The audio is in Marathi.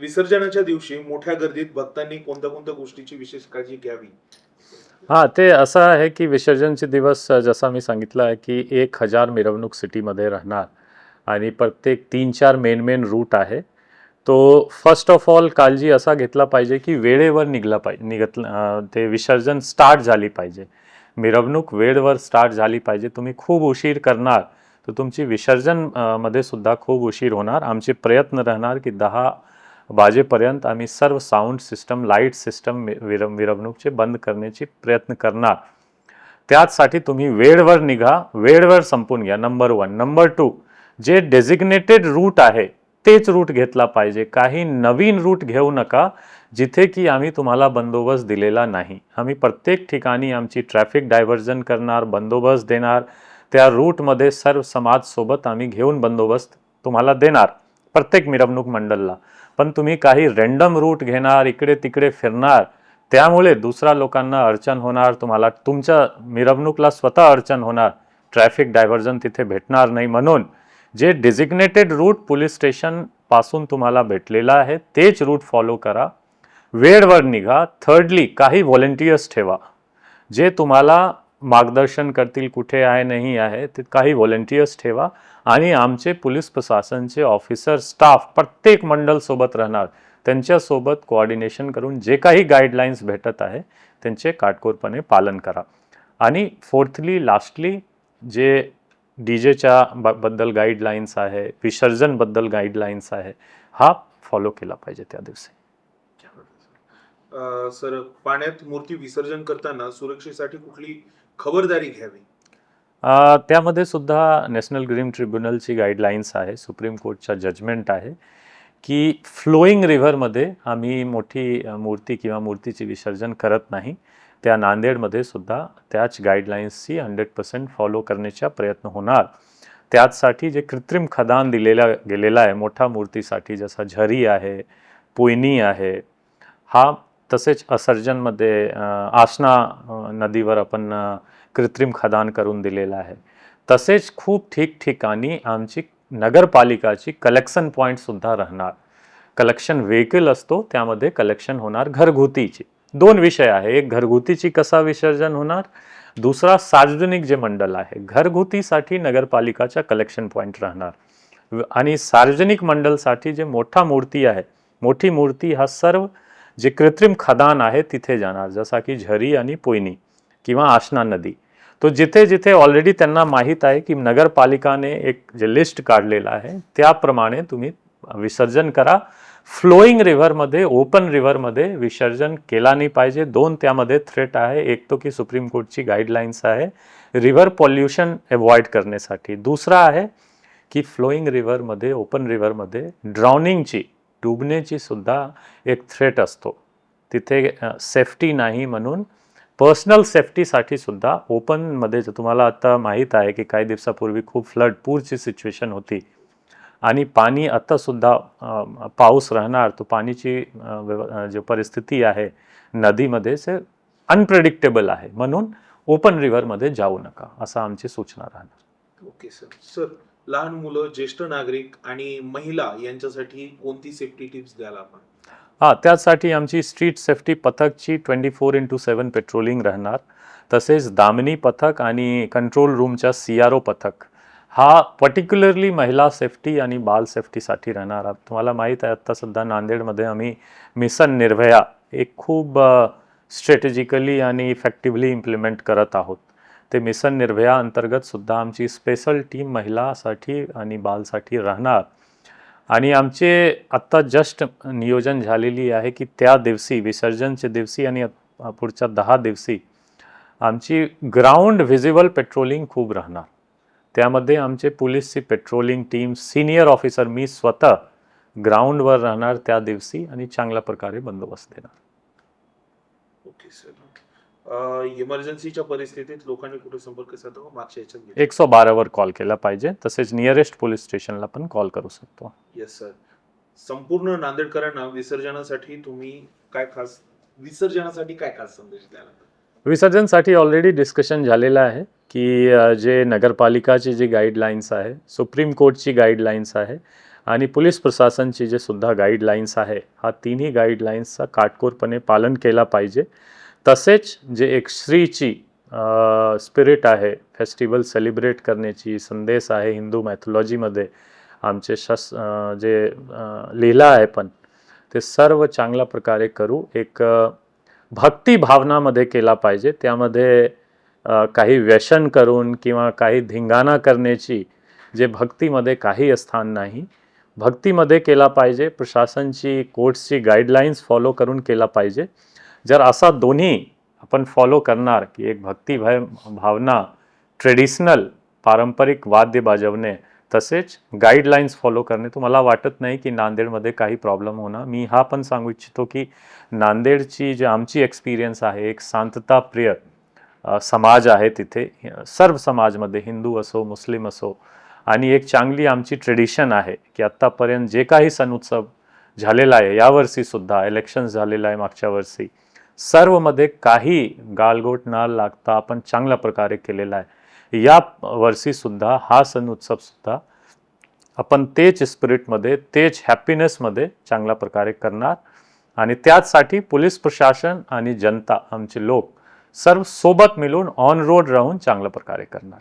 विसर्जनाच्या दिवशी मोठ्या गर्दीत भक्तांनी कोणत्या कोणत्या गोष्टीची विशेष काळजी घ्यावी? हां ते असं आहे की विसर्जनचे दिवस जसा मी सांगितलं आहे की एक हजार मिरवणूक सिटीमध्ये राहणार आणि प्रत्येक तीन चार मेन मेन रूट आहे. तो फर्स्ट ऑफ ऑल काळजी असा घेतला पाहिजे की वेळेवर निघला पाहिजे निघत ते विसर्जन स्टार्ट झाली पाहिजे. मिरवणूक वेळेवर स्टार्ट झाली पाहिजे. तुम्ही खूप उशीर करणार तर तुमची विसर्जनमध्ये सुद्धा खूप उशीर होणार. आमचे प्रयत्न राहणार की दहा वाजेपर्यंत आम्ही सर्व साऊंड सिस्टम लाइट सिस्टम विर मिरवणूकचे बंद करण्याची प्रयत्न करणार. त्याचसाठी तुम्ही वेळवर निघा वेळवर संपून घ्या. नंबर वन नंबर टू जे डेझिग्नेटेड रूट आहे तेच रूट घेतला पाहिजे. काही नवीन रूट घेऊ नका जिथे की आम्ही तुम्हाला बंदोबस्त दिलेला नाही. आम्ही प्रत्येक ठिकाणी आमची ट्रॅफिक डायव्हर्जन करणार बंदोबस्त देणार. त्या रूटमध्ये सर्व समाजसोबत आम्ही घेऊन बंदोबस्त तुम्हाला देणार प्रत्येक मिरवणूक मंडलला पण तुम्ही काही रँडम रूट घेणार इकडे तिकडे फिरणार त्यामुळे दुसऱ्या लोकांना अडचण होणार तुम्हाला तुमच्या मिरवणूकला स्वतः अडचण होणार ट्रॅफिक डायव्हर्जन तिथे भेटणार नाही म्हणून. जे डेझिग्नेटेड रूट पोलीस स्टेशनपासून तुम्हाला भेटलेला आहे तेच रूट फॉलो करा. वेळवर निघा. थर्डली काही व्हॉलेंटियर्स ठेवा. जे तुम्हाला मार्गदर्शन करतील कुठे आहे नाही आहे ते काही व्हॉलेंटियर्स ठेवा आणि आमचे पोलीस प्रशासनचे ऑफिसर स्टाफ प्रत्येक मंडल सोबत राहणार. त्यांच्यासोबत कोऑर्डिनेशन करून जे काही गाईडलाईन्स भेटत आहे त्यांचे काटकोरपणे पालन करा. आणि फोर्थली लास्टली जे डी जेच्या बद्दल गाईडलाईन्स आहे विसर्जनबद्दल गाईडलाईन्स आहे हा फॉलो केला पाहिजे त्या दिवशी. सर पाण्यात मूर्ती विसर्जन करताना सुरक्षेसाठी कुठली खबरदारी घ्यावी. त्यामध्ये सुद्धा नॅशनल ग्रीन ट्रिब्युनलची गाईडलाईन्स आहे सुप्रीम कोर्टचा जजमेंट आहे की फ्लोईंग रिव्हरमध्ये आम्ही मोठी मूर्ती किंवा मूर्तीचे विसर्जन करत नाही. त्या नांदेडमध्ये सुद्धा त्याच गाईडलाईन्सची हंड्रेड पर्सेंट फॉलो करण्याचा प्रयत्न होणार. त्याचसाठी जे कृत्रिम खदान दिलेला गेलेला आहे मोठ्या मूर्तीसाठी जसा झरी आहे पोयनी आहे हा तसेच असर्जनमध्ये आसना नदीवर आपण कृत्रिम खदान करून दिलेलं आहे. तसेच खूप ठिकठिकाणी आमची नगरपालिकाची कलेक्शन पॉईंटसुद्धा राहणार. कलेक्शन व्हेकल असतो त्यामध्ये कलेक्शन होणार घरगुतीची. दोन विषय आहे. एक घरगुतीची कसा विसर्जन होणार? दुसरा सार्वजनिक जे मंडल आहे घरगुतीसाठी नगरपालिकाच्या कलेक्शन पॉईंट राहणार. आणि सार्वजनिक मंडलसाठी जे मोठा मूर्ती आहे मोठी मूर्ती हा सर्व जे कृत्रिम खदान आहे तिथे जाणार जसा की झरी आणि पोयनी किंवा आशना नदी. तो जिथे जिथे ऑलरेडी त्यांना माहीत आहे की नगरपालिकाने एक जे लिस्ट काढलेलं आहे त्याप्रमाणे तुम्ही विसर्जन करा. फ्लोईंग रिव्हरमध्ये ओपन रिव्हरमध्ये विसर्जन केला नाही पाहिजे. दोन त्यामध्ये थ्रेट आहे. एक तो की सुप्रीम कोर्टची गाईडलाईन्स आहे. रिव्हर पॉल्युशन अवॉइड करण्यासाठी. दुसरा आहे की फ्लोईंग रिव्हरमध्ये ओपन रिव्हरमध्ये ड्राउनिंगची डुबण्याची सुद्धा एक थ्रेट असतो. तिथे सेफ्टी नाही म्हणून पर्सनल सेफ्टीसाठी सुद्धा ओपनमध्ये जर तुम्हाला आता माहीत आहे की काही दिवसापूर्वी खूप फ्लड पूरची सिच्युएशन होती. आणि पाणी आत्तासुद्धा पाऊस राहणार तो पाणीची जी परिस्थिती आहे नदीमध्ये से अनप्रेडिक्टेबल आहे. म्हणून ओपन रिव्हरमध्ये जाऊ नका असं आमची सूचना राहणार. ओके सर सर लहान मुलं ज्येष्ठ नागरिक आणि महिला यांच्यासाठी कोणती सेफ्टी टिप्स द्याल आपण? हां त्यासाठी आमची street safety पथकची twenty four into seven patrolling राहणार. तसेच दामिनी पथक आणि कंट्रोल रूमच्या सी आर ओ पथक. हा पर्टिक्युलरली महिला सेफ्टी आणि बाल सेफ्टीसाठी राहणार. तुम्हाला माहीत आहे आत्ता सध्या नांदेडमध्ये आम्ही मिसन निर्भया एक खूप स्ट्रॅटेजिकली आणि इफेक्टिव्हली इम्प्लिमेंट करत आहोत. ते मिशन निर्भया अंतर्गत सुद्धा आमची स्पेशल टीम महिलासाठी आणि बालसाठी राहणार. आणि आमचे आत्ता जस्ट नियोजन झालेली आहे की त्या दिवशी विसर्जनच्या दिवशी आणि पुढच्या दहा दिवशी आमची ग्राउंड व्हिजिबल पेट्रोलिंग खूप राहणार. त्यामध्ये आमचे पोलीसची पेट्रोलिंग टीम सिनियर ऑफिसर मी स्वतः ग्राउंडवर राहणार त्या दिवशी आणि चांगल्या प्रकारे बंदोबस्त देणार. ओके सर इमर्जन्सीच्या परिस्थितीत लोकांनी कुठे संपर्क साधावा मागच्या याच्यात घेतला एकशे बारावर कॉल केला पाहिजे. तसेच नियरेस्ट पोलीस स्टेशनला पण कॉल करू शकतो. येस सर संपूर्ण नांदेडकरांना विसर्जनासाठी तुम्ही काय खास विसर्जनासाठी काय खास संदेश द्याल? विसर्जनसाठी ऑलरेडी डिस्कशन झालेलं आहे की जे नगरपालिकाची जी गाईडलाईन्स आहे सुप्रीम कोर्टची गाईडलाईन्स आहे आणि पोलीस प्रशासनची जे सुद्धा गाईडलाईन्स आहे हा तिन्ही गाईडलाईन्सचा काटकोरपणे पालन केला पाहिजे. तसेच जे एक श्रीची स्पिरिट आहे फेस्टिवल सेलिब्रेट करण्याची संदेश आहे हिंदू मॅथॉलॉजीमध्ये आमचे शस जे अ, लिहिलं आहे पण ते सर्व चांगल्या प्रकारे करू एक भक्ती भावनामध्ये केला पाहिजे त्यामध्ये काही व्यसन करून किंवा काही धिंगाणा करण्याची जे भक्तीमध्ये काही स्थान नाही भक्तीमध्ये केला पाहिजे प्रशासनची कोर्ट्सची गाईडलाईन्स फॉलो करून केला पाहिजे जर असा दोन्ही आपण फॉलो करणार की एक भक्तिभय भावना ट्रेडिशनल पारंपरिक वाद्य बाजवणे तसेच गाईडलाईन्स फॉलो करणे तर मला वाटत नाही की नांदेडमध्ये काही प्रॉब्लेम होणार. मी हा पण सांगू इच्छितो की नांदेडची जी आमची एक्सपिरियन्स आहे एक शांतताप्रिय समाज आहे तिथे. सर्व समाजमध्ये हिंदू असो मुस्लिम असो आणि एक चांगली आमची ट्रेडिशन आहे की आत्तापर्यंत जे काही सण उत्सव झालेला आहे यावर्षीसुद्धा इलेक्शन्स झालेलं आहे मागच्या वर्षी सर्वमध्ये काही गालगोट न लागता आपण चांगल्या प्रकारे केलेला आहे. या वर्षीसुद्धा हा सण उत्सवसुद्धा आपण तेच स्पिरिटमध्ये तेच हॅपीनेसमध्ये चांगल्या प्रकारे करणार. आणि त्याचसाठी पोलीस प्रशासन आणि जनता आमचे लोक सर्व सोबत मिळून ऑन रोड राहून चांगल्या प्रकारे करणार.